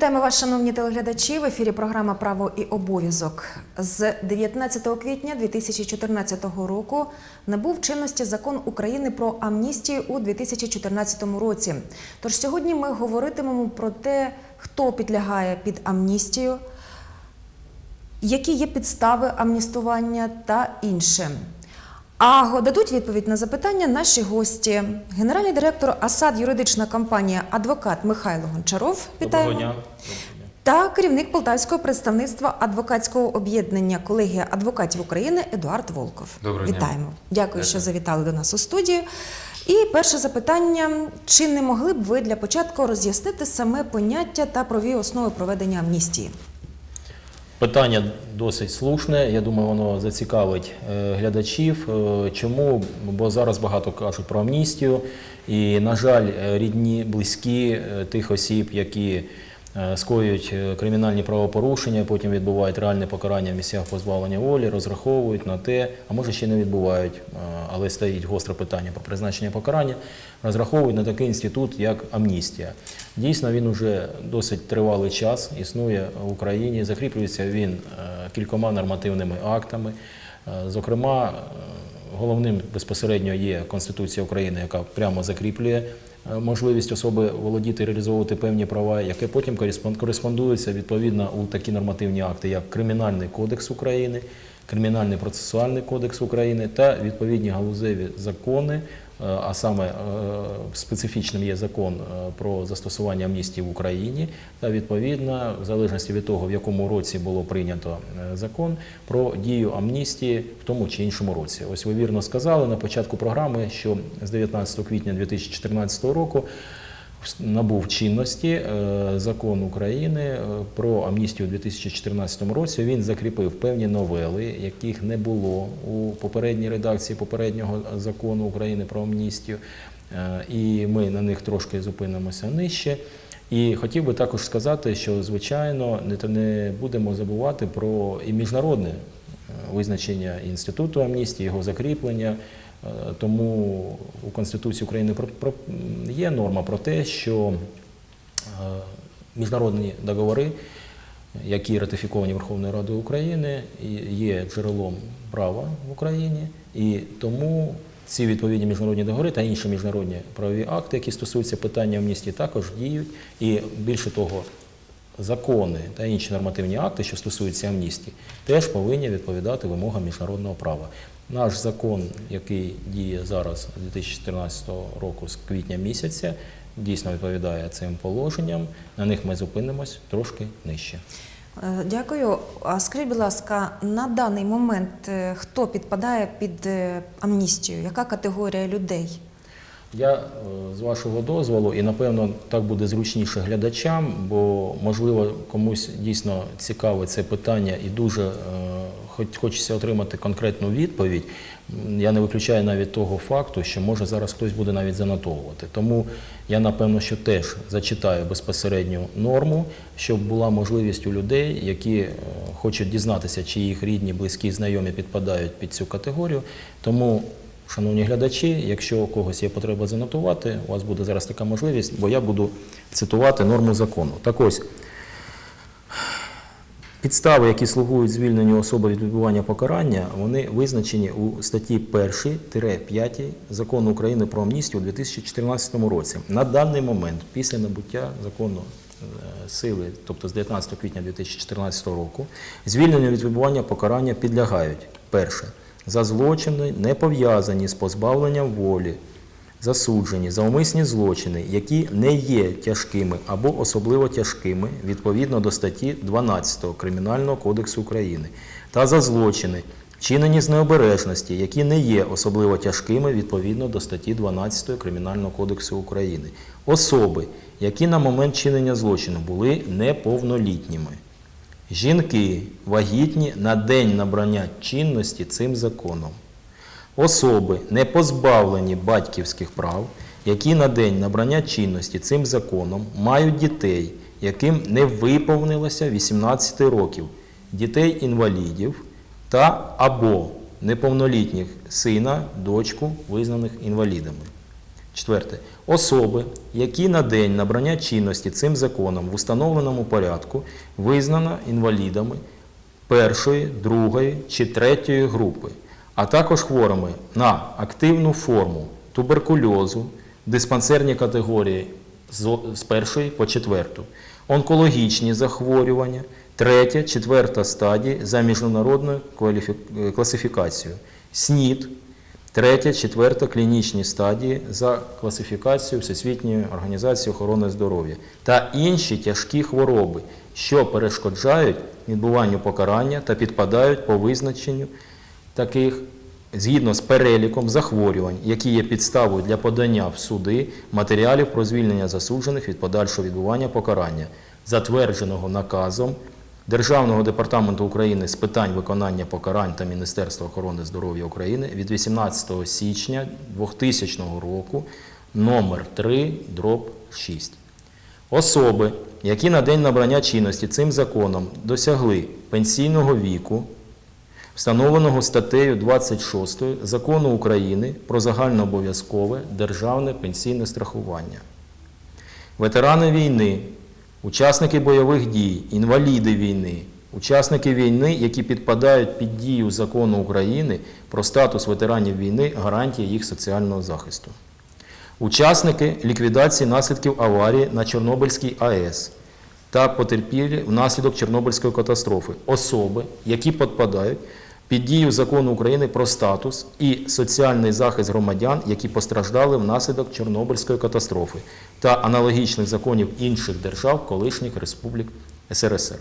Вітаємо вас, шановні телеглядачі. В ефірі програма Право і обов'язок. З 19 квітня 2014 року набув чинності закон України про амністію у 2014 році. Тож сьогодні ми говоритимемо про те, хто підлягає під амністію, які є підстави амністування та інше. А дадуть відповідь на запитання наші гості. Генеральний директор АСАД юридична компанія адвокат Михайло Гончаров. Вітаємо. Доброго дня. Та керівник полтавського представництва адвокатського об'єднання колегія адвокатів України Едуард Волков. Доброго дня. Вітаємо. Дякую, Дякую. що завітали до нас у студію. І перше запитання: чи не могли б ви для початку роз'яснити саме поняття та правові основи проведення амністії? Питання досить слушне. Я думаю, воно зацікавить е, глядачів. Е, Чому? Бо зараз багато кажуть про амністію, і, на жаль, е, рідні, близькі тих осіб, які скоюють е, кримінальні правопорушення, потім відбувають реальне покарання в місцях позбавлення волі, розраховують на те, а може ще не відбувають, е, але стоїть гостре питання про призначення покарання, розраховують на такий інститут, як амністія. Дійсно, він уже досить тривалий час існує в Україні. Закріплюється він е, кількома нормативними актами. Е, Зокрема, е, головним безпосередньо є Конституція України, яка прямо закріплює е, можливість особи володіти реалізовувати певні права, яке потім кореспон- кореспондується відповідно у такі нормативні акти, як Кримінальний кодекс України, Кримінальний процесуальний кодекс України та відповідні галузеві закони, е, а саме е, специфічним є закон е, про застосування амністії в Україні, та відповідно, в залежності від того, в якому році було прийнято е, закон про дію амністії в тому чи іншому році. Ось ви вірно сказали на початку програми, що з 19 квітня 2014 року набув чинності е, закон України е, про амністію у 2014 році. Він закріпив певні новели, яких не було у попередній редакції попереднього закону України про амністію. Е, І ми на них трошки зупинимося нижче. І хотів би також сказати, що звичайно не, будемо забувати про і міжнародне визначення інституту амністії, його закріплення. Е, Тому у Конституції України є норма про те, що е, міжнародні договори, які ратифіковані Верховною Радою України, є джерелом права в Україні, і тому ці відповідні міжнародні договори та інші міжнародні правові акти, які стосуються питання амністії, також діють. І більше того, закони та інші нормативні акти, що стосуються амністії, теж повинні відповідати вимогам міжнародного права. Наш закон, який діє зараз з 2014 року з квітня місяця, дійсно відповідає цим положенням. На них ми зупинимось трошки нижче. Е, Дякую. А скажіть, будь ласка, на даний момент е, хто підпадає під е, амністію? Яка категорія людей? Я з вашого дозволу, і напевно так буде зручніше глядачам, бо можливо комусь дійсно цікаве це питання і дуже хоч хочеться отримати конкретну відповідь. Я не виключаю навіть того факту, що може зараз хтось буде навіть занотовувати. Тому я напевно, що теж зачитаю безпосередню норму, щоб була можливість у людей, які е, хочуть дізнатися, чи їх рідні, близькі, знайомі підпадають під цю категорію. Тому Шановні глядачі, якщо у когось є потреба занотувати, у вас буде зараз така можливість, бо я буду цитувати норму закону. Так ось, підстави, які слугують звільненню особи від відбування покарання, вони визначені у статті 1-5 Закону України про амністію у 2014 році. На даний момент, після набуття закону е, сили, тобто з 19 квітня 2014 року, звільненню від відбування покарання підлягають. Перше. За злочини, не пов'язані з позбавленням волі, засуджені за умисні злочини, які не є тяжкими або особливо тяжкими відповідно до статті 12 Кримінального кодексу України, та за злочини, вчинені з необережності, які не є особливо тяжкими відповідно до статті 12 Кримінального кодексу України, особи, які на момент чинення злочину були неповнолітніми. Жінки вагітні на день набрання чинності цим законом. Особи, не позбавлені батьківських прав, які на день набрання чинності цим законом мають дітей, яким не виповнилося 18 років, дітей-інвалідів та або неповнолітніх сина, дочку, визнаних інвалідами. Четверте. Особи, які на день набрання чинності цим законом в установленому порядку визнано інвалідами першої, другої чи третьої групи, а також хворими на активну форму туберкульозу, диспансерні категорії з першої по четверту, онкологічні захворювання, третя, четверта стадії за міжнародною класифікацією, СНІД, третя, четверта клінічні стадії за класифікацією Всесвітньої організації охорони здоров'я та інші тяжкі хвороби, що перешкоджають відбуванню покарання та підпадають по визначенню таких згідно з переліком захворювань, які є підставою для подання в суди матеріалів про звільнення засуджених від подальшого відбування покарання, затвердженого наказом Державного департаменту України з питань виконання покарань та Міністерства охорони здоров'я України від 18 січня 2000 року номер 3 дроб 6. Особи, які на день набрання чинності цим законом досягли пенсійного віку, встановленого статтею 26 Закону України про загальнообов'язкове державне пенсійне страхування. Ветерани війни, учасники бойових дій, інваліди війни, учасники війни, які підпадають під дію закону України про статус ветеранів війни, гарантії їх соціального захисту. Учасники ліквідації наслідків аварії на Чорнобильській АЕС та потерпілі внаслідок Чорнобильської катастрофи особи, які підпадають під дію закону України про статус і соціальний захист громадян, які постраждали внаслідок Чорнобильської катастрофи та аналогічних законів інших держав колишніх республік СРСР.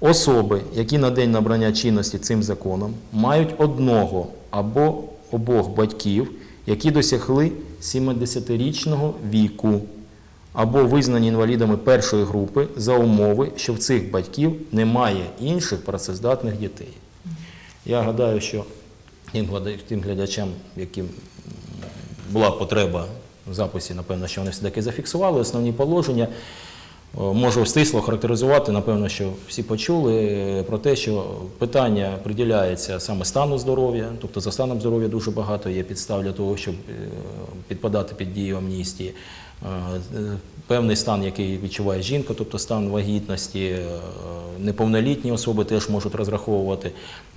Особи, які на день набрання чинності цим законом мають одного або обох батьків, які досягли 70-річного віку або визнані інвалідами першої групи за умови, що в цих батьків немає інших працездатних дітей. Я гадаю, що тим глядачам, яким була потреба в записі, напевно, що вони все-таки зафіксували основні положення. Можу стисло характеризувати, напевно, що всі почули е, про те, що питання приділяється саме стану здоров'я, тобто за станом здоров'я дуже багато є підстав для того, щоб е, підпадати під дію амністії. Е, Певний стан, який відчуває жінка, тобто стан вагітності, е, неповнолітні особи теж можуть розраховувати.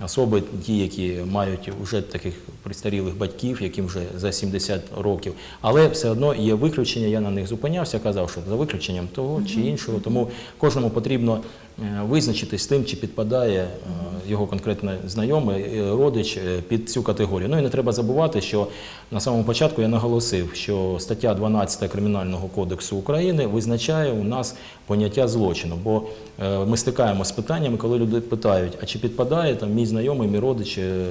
Особи, ті, які мають вже таких пристарілих батьків, яким вже за 70 років. Але все одно є виключення, я на них зупинявся, казав, що за виключенням того чи іншого. Тому кожному потрібно визначитись з тим, чи підпадає е, його конкретно знайомий е, родич е, під цю категорію. Ну і не треба забувати, що на самому початку я наголосив, що стаття 12 Кримінального кодексу України визначає у нас поняття злочину. Бо е, ми стикаємося з питаннями, коли люди питають, а чи підпадає там мій знайомий, мій родич е,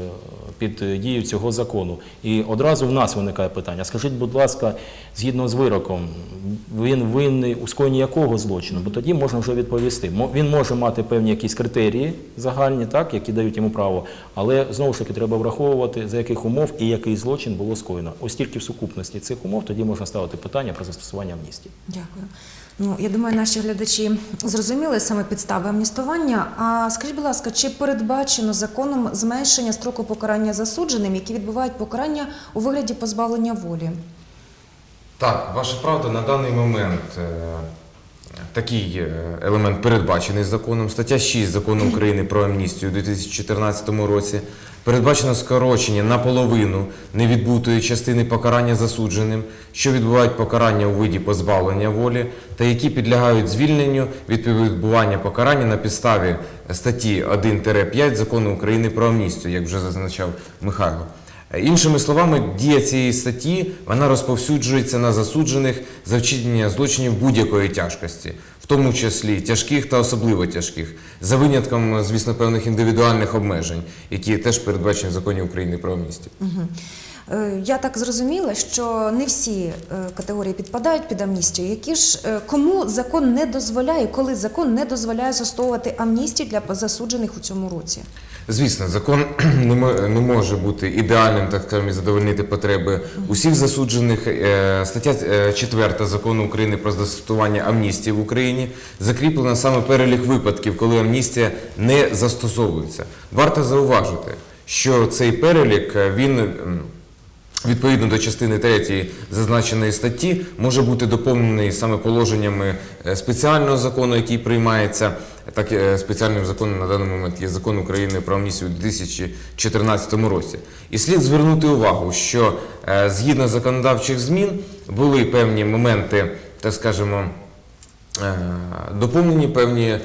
під е, дію цього закону? І одразу в нас виникає питання: скажіть, будь ласка, згідно з вироком, він винний у скоєнні якого злочину? Бо тоді можна вже відповісти. Він може мати певні якісь критерії загальні, так, які дають йому право, але знову ж таки треба враховувати, за яких умов і який злочин було скоєно. Ось тільки в сукупності цих умов тоді можна ставити питання про застосування амністії. Дякую. Ну, я думаю, наші глядачі зрозуміли саме підстави амністування. А скажіть, будь ласка, чи передбачено законом зменшення строку покарання засудженим, які відбувають покарання у вигляді позбавлення волі? Так, ваша правда, на даний момент е, такий е, елемент передбачений законом. Стаття 6 закону України про амністію у 2014 році передбачено скорочення наполовину невідбутої частини покарання засудженим, що відбувають покарання у виді позбавлення волі, та які підлягають звільненню від відбування покарання на підставі статті 1-5 закону України про амністію, як вже зазначав Михайло. Іншими словами, дія цієї статті вона розповсюджується на засуджених за вчинення злочинів будь-якої тяжкості, в тому числі тяжких та особливо тяжких, за винятком, звісно, певних індивідуальних обмежень, які теж передбачені в законі України про амністію. Е, Я так зрозуміла, що не всі е, категорії підпадають під амністію. Які ж е, кому закон не дозволяє, коли закон не дозволяє застосовувати амністію для засуджених у цьому році? Звісно, закон не може бути ідеальним, так скажемо, задовольнити потреби усіх засуджених. Е, Стаття 4 закону України про застосування амністії в Україні закріплена саме перелік випадків, коли амністія не застосовується. Варто зауважити, що цей перелік е, він відповідно до частини 3 зазначеної статті може бути доповнений саме положеннями е, спеціального закону, який приймається. Так, е, спеціальним законом на даний момент є закон України про амністію у 2014 році. І слід звернути увагу, що е, згідно законодавчих змін були певні моменти, так скажемо, доповнені певні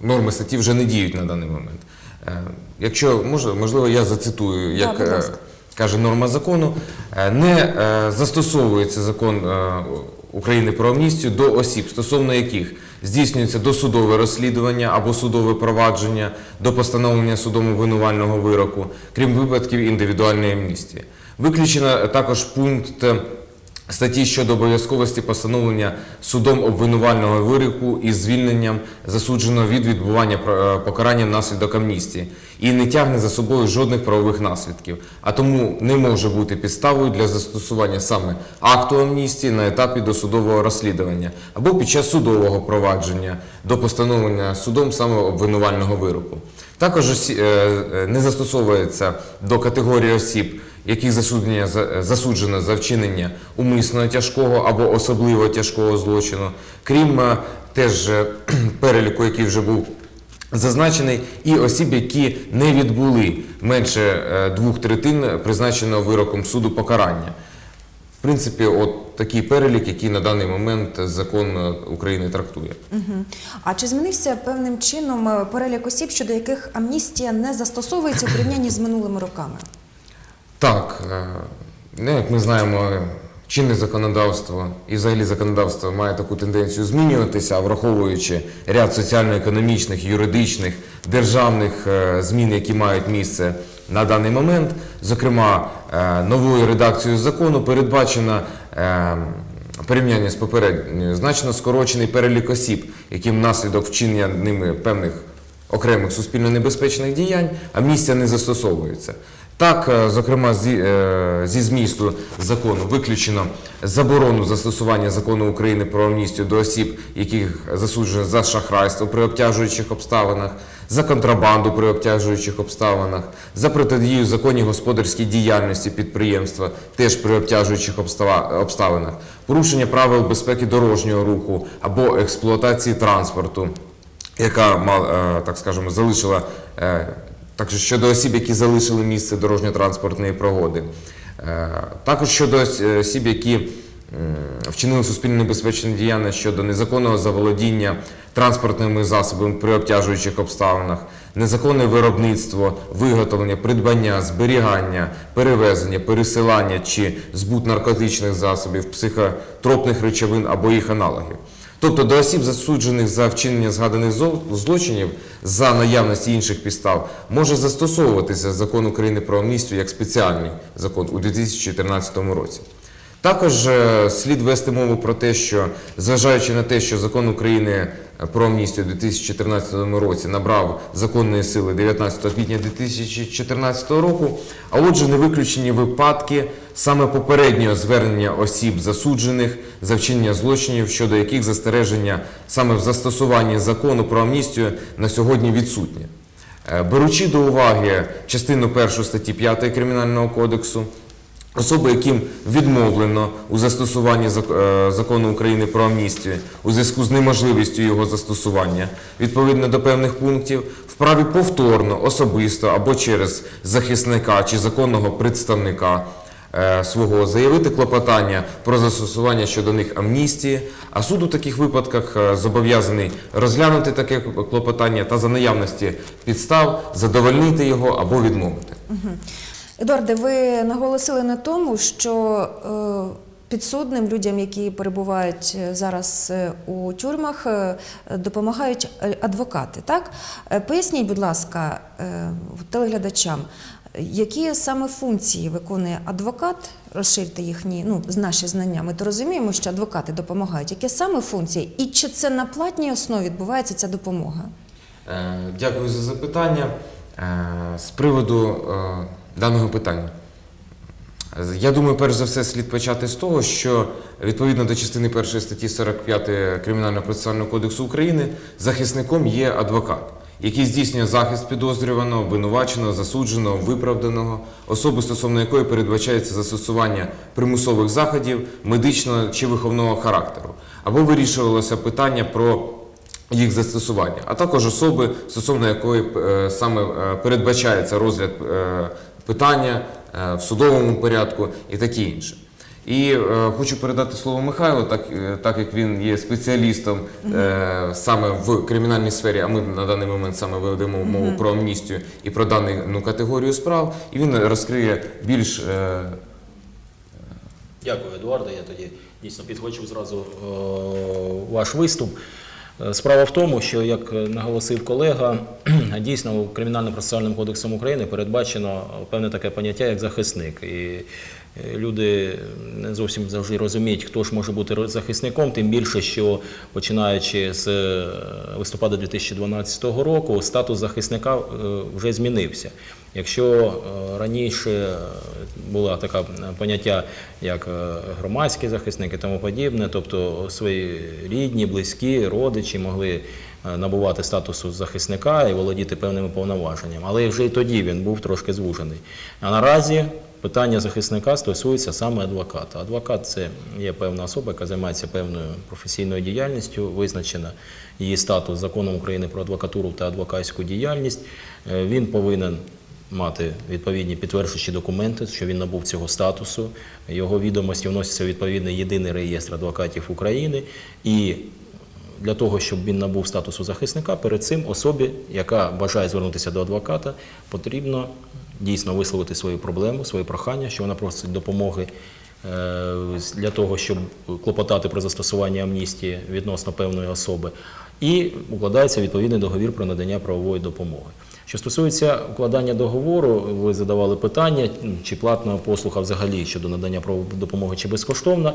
норми статті вже не діють на даний момент. Е, Якщо може, можливо, я зацитую, як будь е, каже норма закону, е, не застосовується закон України про амністію до осіб, стосовно яких здійснюється досудове розслідування або судове провадження до постановлення судом обвинувального вироку, крім випадків індивідуальної амністії. Виключено також пункт статті щодо обов'язковості постановлення судом обвинувального вироку із звільненням засудженого від відбування е, покарання внаслідок амністії і не тягне за собою жодних правових наслідків, а тому не може бути підставою для застосування саме акту амністії на етапі досудового розслідування або під час судового провадження до постановлення судом саме обвинувального вироку. Також е, е, не застосовується до категорії осіб, яких засуджено за вчинення умисного тяжкого або особливо тяжкого злочину, крім е, теж е, переліку, який вже був зазначений, і осіб, які не відбули менше е, двох третин призначеного вироком суду покарання. В принципі, от такий перелік, який на даний момент закон України трактує. Мгм. А чи змінився певним чином перелік осіб, щодо яких амністія не застосовується у порівнянні з минулими роками? Так, е, ну, як ми знаємо, чинне законодавство і взагалі законодавство має таку тенденцію змінюватися, враховуючи ряд соціально-економічних, юридичних, державних е, змін, які мають місце на даний момент. Зокрема, е, новою редакцією закону передбачено порівняння з попередньою значно скорочений перелік осіб, яким внаслідок вчинення ними певних окремих суспільно небезпечних діянь амністія не застосовується. Так, е, зокрема, зі, е, зі змісту закону виключено заборону застосування закону України про амністію до осіб, яких засуджено за шахрайство при обтяжуючих обставинах, за контрабанду при обтяжуючих обставинах, за протидію законній господарській діяльності підприємства, теж при обтяжуючих обставинах, порушення правил безпеки дорожнього руху або експлуатації транспорту яка е, так скажемо, залишила так що щодо осіб, які залишили місце дорожньо-транспортної пригоди. Е, Також щодо е, осіб, які вчинили суспільно небезпечне діяння щодо незаконного заволодіння транспортними засобами при обтяжуючих обставинах, незаконне виробництво, виготовлення, придбання, зберігання, перевезення, пересилання чи збут наркотичних засобів, психотропних речовин або їх аналогів. Тобто до осіб, засуджених за вчинення згаданих злочинів за наявності інших підстав, може застосовуватися закон України про амністію як спеціальний закон у 2014 році. Також е, слід вести мову про те, що зважаючи на те, що закон України е, про амністію у 2014 році набрав законної сили 19 квітня 2014 року, а отже, не виключені випадки саме попереднього звернення осіб засуджених за вчинення злочинів, щодо яких застереження саме в застосуванні закону про амністію на сьогодні відсутнє. Е, Беручи до уваги частину 1 статті 5 Кримінального кодексу, Особи, яким відмовлено у застосуванні е, закону України про амністію у зв'язку з неможливістю його застосування відповідно до певних пунктів, вправі повторно, особисто або через захисника чи законного представника свого заявити клопотання про застосування щодо них амністії, а суд у таких випадках е, зобов'язаний розглянути таке клопотання та за наявності підстав задовольнити його або відмовити. Едуарде, ви наголосили на тому, що е, підсудним людям, які перебувають е, зараз е, у тюрмах, е, допомагають е, адвокати. Так Е, поясніть, будь ласка, е, телеглядачам, які саме функції виконує адвокат? Розширте їхні ну з наші знання. Ми то розуміємо, що адвокати допомагають. Які саме функції, і чи це на платній основі відбувається ця допомога? Е, Дякую за запитання. Е, З приводу е, даного питання. Я думаю, перш за все, слід почати з того, що відповідно до частини 1 статті 45 Кримінального процесуального кодексу України захисником є адвокат. Який здійснює захист підозрюваного, винуваченого, засудженого, виправданого, особи, стосовно якої передбачається застосування примусових заходів медичного чи виховного характеру, або вирішувалося питання про їх застосування, а також особи, стосовно якої е, саме е, передбачається розгляд е, питання в судовому порядку і таке інше. І е, хочу передати слово Михайлу, так, е, так як він є спеціалістом е, саме в кримінальній сфері, а ми на даний момент саме ведемо мову про амністію і про дану ну, категорію справ, і він розкриє більш е, Дякую, Едуарде. Я тоді дійсно підхочу зразу е, ваш виступ. Е, Справа в тому, що як наголосив колега, дійсно кримінально-процесуальним кодексом України передбачено певне таке поняття як захисник. І люди не зовсім завжди розуміють, хто ж може бути захисником, тим більше, що починаючи з е, листопада 2012 року, статус захисника е, вже змінився. Якщо е, раніше е, було таке поняття, як е, громадський захисник і тому подібне, тобто свої рідні, близькі, родичі могли е, набувати статусу захисника і володіти певними повноваженнями. Але вже і тоді він був трошки звужений. А наразі питання захисника стосується саме адвоката. Адвокат це є певна особа, яка займається певною професійною діяльністю, визначена її статус законом України про адвокатуру та адвокатську діяльність. Е, Він повинен мати відповідні підтверджуючі документи, що він набув цього статусу. Його відомості вносяться в відповідний єдиний реєстр адвокатів України. І для того, щоб він набув статусу захисника, перед цим особі, яка бажає звернутися до адвоката, потрібно дійсно висловити свою проблему, своє прохання, що вона просить допомоги е, для того, щоб клопотати про застосування амністії відносно певної особи, і укладається відповідний договір про надання правової допомоги. Що стосується укладання договору, ви задавали питання, чи платна послуга взагалі щодо надання правової допомоги, чи безкоштовна.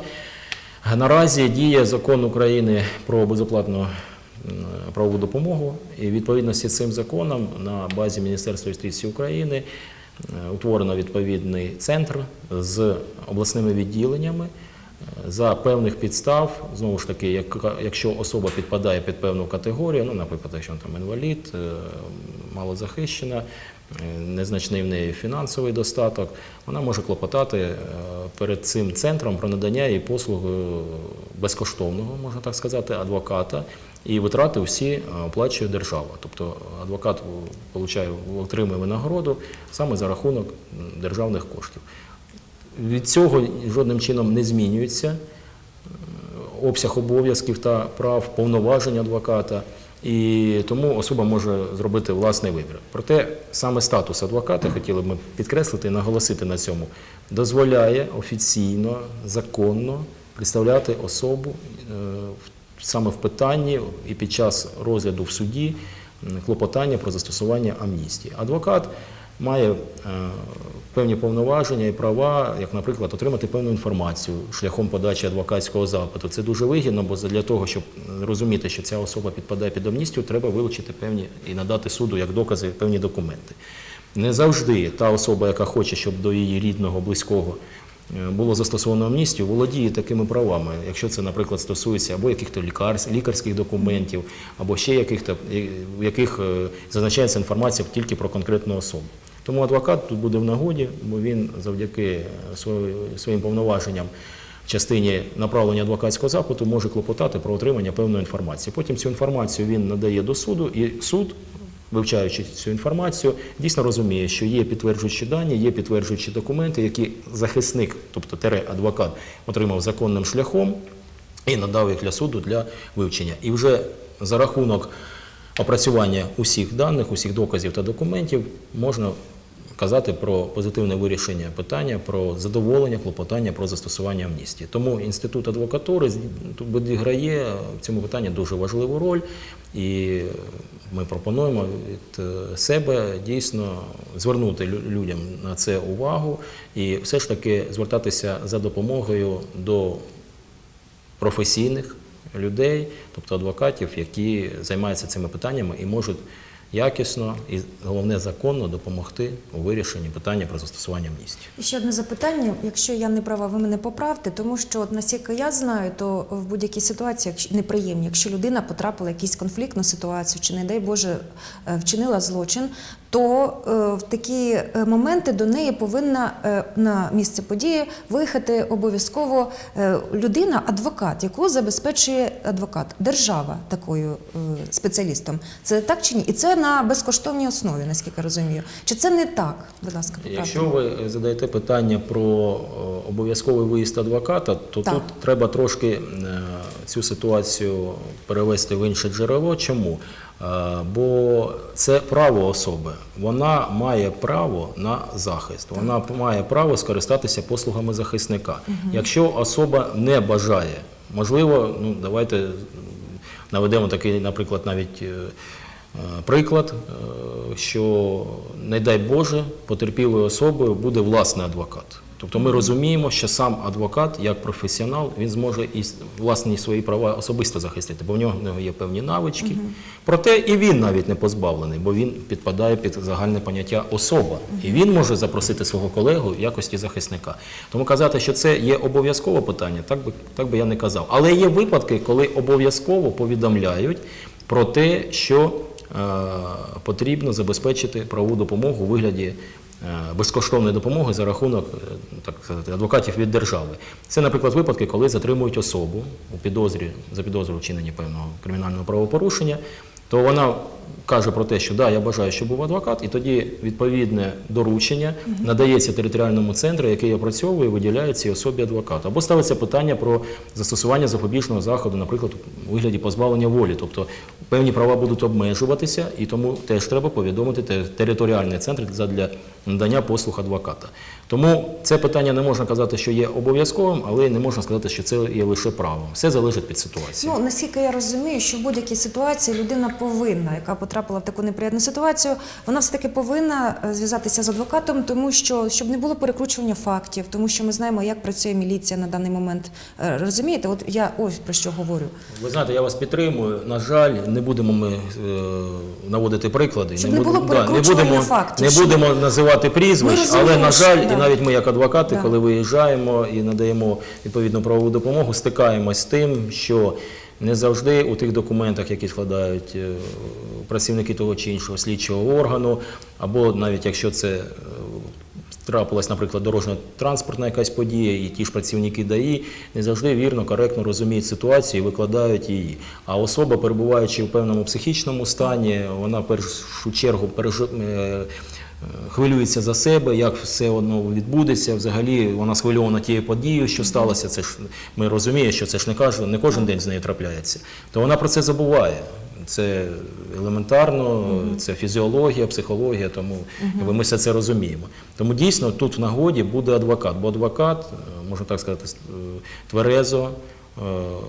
Наразі діє закон України про безоплатну правову допомогу, і відповідності цим законом на базі Міністерства юстиції України утворено відповідний центр з обласними відділеннями. Е, За певних підстав, знову ж таки, як- якщо особа підпадає під певну категорію, ну, наприклад, якщо там інвалід, е, малозахищена, е, незначний в неї фінансовий достаток, вона може клопотати е, перед цим центром про надання їй послуги безкоштовного, можна так сказати, адвоката. І витрати всі е, оплачує держава. Тобто адвокат е, получає, отримує винагороду саме за рахунок державних коштів. Від цього жодним чином не змінюється е, обсяг обов'язків та прав, повноважень адвоката, і тому особа може зробити власний вибір. Проте саме статус адвоката, хотіли б ми підкреслити і наголосити на цьому, дозволяє офіційно, законно представляти особу е, в- саме в питанні і під час розгляду в суді клопотання про застосування амністії. Адвокат має е, певні повноваження і права, як, наприклад, отримати певну інформацію шляхом подачі адвокатського запиту. Це дуже вигідно, бо для того, щоб розуміти, що ця особа підпадає під амністію, треба вилучити певні і надати суду як докази певні документи. Не завжди та особа, яка хоче, щоб до її рідного, близького було застосовано амністію, володіє такими правами. Якщо це, наприклад, стосується або яких-то лікар- лікарських документів, або ще яких-то, е, в яких е, зазначається інформація тільки про конкретну особу. Тому адвокат тут буде в нагоді, бо він завдяки е, своїм повноваженням в частині направлення адвокатського запиту може клопотати про отримання певної інформації. Потім цю інформацію він надає до суду, і суд, вивчаючи цю інформацію, дійсно розуміє, що є підтверджуючі дані, є підтверджуючі документи, які захисник, тобто тере адвокат, отримав законним шляхом і надав їх для суду для вивчення. І вже за рахунок опрацювання усіх даних, усіх доказів та документів можна казати про позитивне вирішення питання, про задоволення клопотання про застосування амністії. Тому інститут адвокатури відіграє в цьому питанні дуже важливу роль, і ми пропонуємо від е, себе дійсно звернути людям на це увагу і все ж таки звертатися за допомогою до професійних людей, тобто адвокатів, які займаються цими питаннями і можуть якісно і головне законно допомогти у вирішенні питання про застосування амністії. І ще одне запитання. Якщо я не права, ви мене поправте, тому що от наскільки я знаю, то в будь-якій ситуації, неприємні, якщо людина потрапила в якусь конфліктну ситуацію, чи не дай Боже е, вчинила злочин, то е, в такі е, моменти до неї повинна на місце події виїхати обов'язково людина, адвокат, яку забезпечує адвокат, держава такою спеціалістом. Це так чи ні? І це на безкоштовній основі, наскільки розумію. Чи це не так? Будь ласка, поправте. Якщо ви задаєте питання про е, обов'язковий виїзд адвоката, то Так. тут треба трошки е, цю ситуацію перевести в інше джерело. Чому? Е, Бо це право особи. Вона має право на захист. Вона має право скористатися послугами захисника. Якщо особа не бажає, можливо, ну давайте наведемо такий, наприклад, навіть. Е, Приклад, е, що не дай Боже, потерпілою особою буде власний адвокат. Тобто ми розуміємо, що сам адвокат, як професіонал, він зможе і власні свої права особисто захистити, бо в нього є певні навички. Проте і він навіть не позбавлений, бо він підпадає під загальне поняття особа. І він може запросити свого колегу в якості захисника. Тому казати, що це є обов'язкове питання, так би, так би я не казав. Але є випадки, коли обов'язково повідомляють про те, що потрібно забезпечити правову допомогу у вигляді е, безкоштовної допомоги за рахунок е, так сказати, адвокатів від держави. Це, наприклад, випадки, коли затримують особу у підозрі за підозру вчинення певного кримінального правопорушення, то вона каже про те, що да, я бажаю, щоб був адвокат, і тоді відповідне доручення надається територіальному центру, який опрацьовує виділяє цій особі адвоката. Або ставиться питання про застосування запобіжного заходу, наприклад, у вигляді позбавлення волі. Тобто певні права будуть обмежуватися, і тому теж треба повідомити територіальний центр для надання послуг адвоката. Тому це питання не можна казати, що є обов'язковим, але не можна сказати, що це є лише правом. Все залежить від ситуації. Ну наскільки я розумію, що в будь-якій ситуації людина повинна, яка потрапила в таку неприємну ситуацію, вона все таки повинна е, зв'язатися з адвокатом, тому що щоб не було перекручування фактів, тому що ми знаємо, як працює міліція на даний момент. Е, Розумієте, от я ось про що говорю. Ви знаєте, я вас підтримую. На жаль, не будемо ми е, наводити приклади. Щоб не було будемо- да, не будемо, фактів, не щоб- будемо називати прізвищ, розуміємо, але на жаль, що- і навіть ми, як адвокати, Да. коли виїжджаємо і надаємо відповідну правову допомогу, стикаємось з тим, що не завжди у тих документах, які складають е, працівники того чи іншого слідчого органу, або навіть якщо це е, трапилась, наприклад, дорожньо-транспортна якась подія, і ті ж працівники ДАІ не завжди вірно, коректно розуміють ситуацію і викладають її. А особа, перебуваючи в певному психічному стані, вона в першу чергу пережи- е, хвилюється за себе, як все воно відбудеться. Взагалі вона схвильована тією подією, що сталося. Це ж ми розуміємо, що це ж не кожен, не кожен день з нею трапляється. То вона про це забуває. Це елементарно, це фізіологія, психологія, тому ми все це розуміємо. Тому дійсно тут в нагоді буде адвокат, бо адвокат, е, можна так сказати, е, тверезо, е,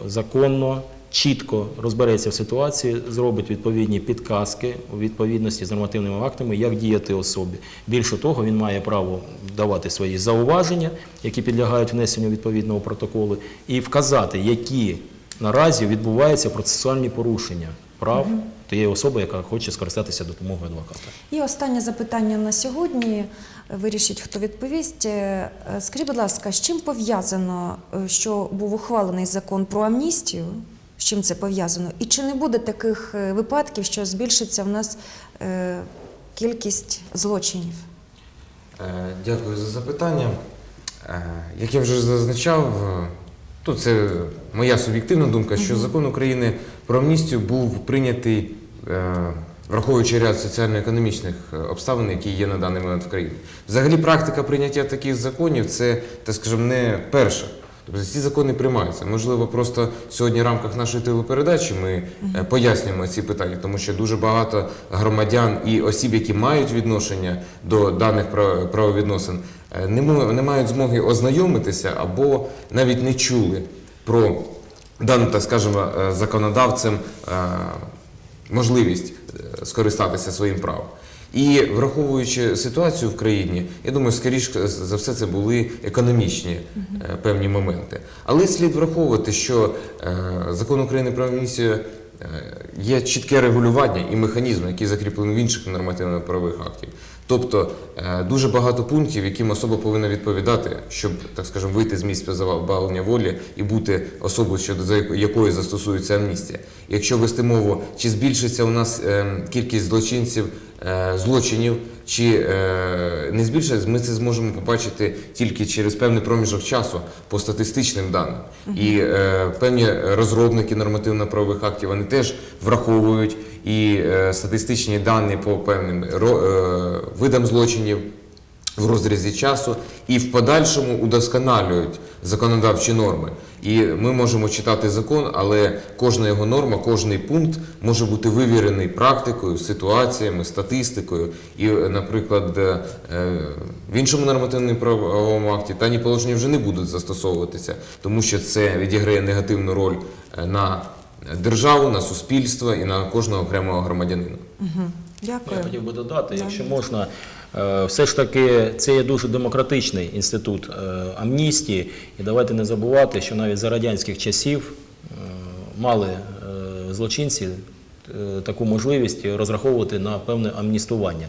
законно, чітко розбереться в ситуації, зробить відповідні підказки у відповідності з нормативними актами, як діяти особі. Більше того, він має право давати свої зауваження, які підлягають внесенню відповідного протоколу, і вказати, які наразі відбуваються процесуальні порушення прав тієї особи, яка хоче скористатися допомогою адвоката. І останнє запитання на сьогодні. Вирішить, хто відповість. Е, Скажіть, будь ласка, з чим пов'язано, е, що був ухвалений закон про амністію? З чим це пов'язано? І чи не буде таких е, випадків, що збільшиться в нас е, кількість злочинів? Е, Дякую за запитання. Е, Як я вже зазначав, то це моя суб'єктивна думка, що закон України про амністію був прийнятий, е, враховуючи ряд соціально-економічних е, обставин, які є на даний момент в країні. Взагалі, практика прийняття таких законів це, так скажемо, не перша. Тобто ці закони приймаються. Можливо, просто сьогодні в рамках нашої телепередачі ми е, пояснюємо ці питання, тому що дуже багато громадян і осіб, які мають відношення до даних прав- правовідносин, не мають змоги ознайомитися або навіть не чули про дану, так скажемо, е, законодавцем е, можливість е, скористатися своїм правом. І враховуючи ситуацію в країні, я думаю, скоріш за все це були економічні певні моменти. Але слід враховувати, що закон України про амністію є чітке регулювання і механізм, який закріплений в інших нормативно-правових актів. Тобто е, дуже багато пунктів, яким особа повинна відповідати, щоб, так скажемо, вийти з місця забавлення волі і бути особою, щодо за яко- якої застосується амністія. Якщо вести мову, чи збільшиться у нас е, кількість злочинців е, злочинів, чи е, не збільшилась, ми це зможемо побачити тільки через певний проміжок часу по статистичним даним. І е, певні розробники нормативно-правових актів вони теж враховують і е, статистичні дані по певним е, видам злочинів в розрізі часу і в подальшому удосконалюють законодавчі норми. І ми можемо читати закон, але кожна його норма, кожний пункт може бути вивірений практикою, ситуаціями, статистикою. І, наприклад, е, в іншому нормативному правовому акті дані положення вже не будуть застосовуватися, тому що це відіграє негативну роль е, на державу, на суспільство і на кожного окремого громадянина. Дякую. Я хотів би додати, якщо можна, все ж таки це є дуже демократичний інститут е, амністії. І давайте не забувати, що навіть за радянських часів е, мали е, злочинці е, таку можливість розраховувати на певне амністування.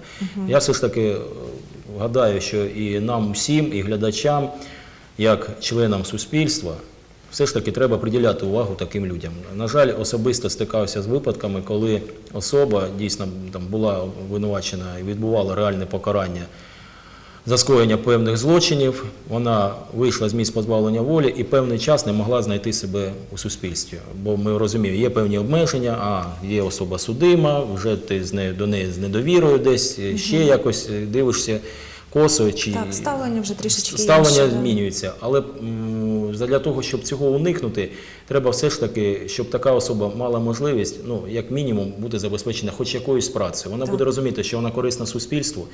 Я все ж таки е, гадаю, що і нам всім, і глядачам, як членам суспільства, все ж таки треба приділяти увагу таким людям. На жаль, особисто стикався з випадками, коли особа дійсно там була обвинувачена і відбувала реальне покарання за скоєння певних злочинів. Вона вийшла з місць позбавлення волі і певний час не могла знайти себе у суспільстві. Бо ми розуміємо, є певні обмеження, а є особа судима, вже ти з нею до неї з недовірою десь ще якось е, дивишся косо чи Так, ставлення вже трішечки ставлення інше, змінюється. Але м, для того, щоб цього уникнути, треба все ж таки, щоб така особа мала можливість, ну як мінімум, бути забезпечена хоч якоюсь працею. Вона Так. буде розуміти, що вона корисна суспільству.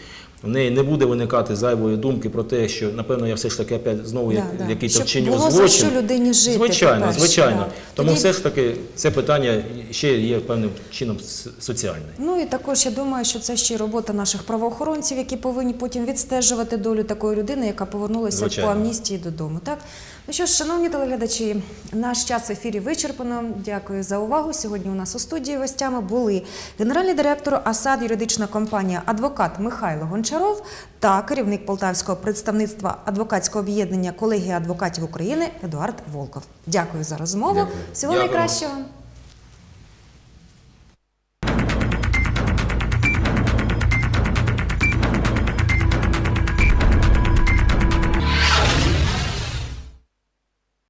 В неї не буде виникати зайвої думки про те, що напевно я все ж таки опять знову Да, да. Щоб вчиню було злочин. що людині жити, Звичайно, по-перше, звичайно. да. Тому Тоді- все ж таки це питання ще є певним чином соціальне. Ну і також я думаю, що це ще й робота наших правоохоронців, які повинні потім відстежувати долю такої людини, яка повернулася Звичайно. по амністії додому. Так ну що ж, шановні телеглядачі, наш час в ефірі вичерпано. Дякую за увагу. Сьогодні у нас у студії гостями були генеральний директор АСАД, юридична компанія адвокат Михайло Гончаров та керівник полтавського представництва адвокатського об'єднання колегія адвокатів України Едуард Волков. Дякую за розмову. Всього найкращого.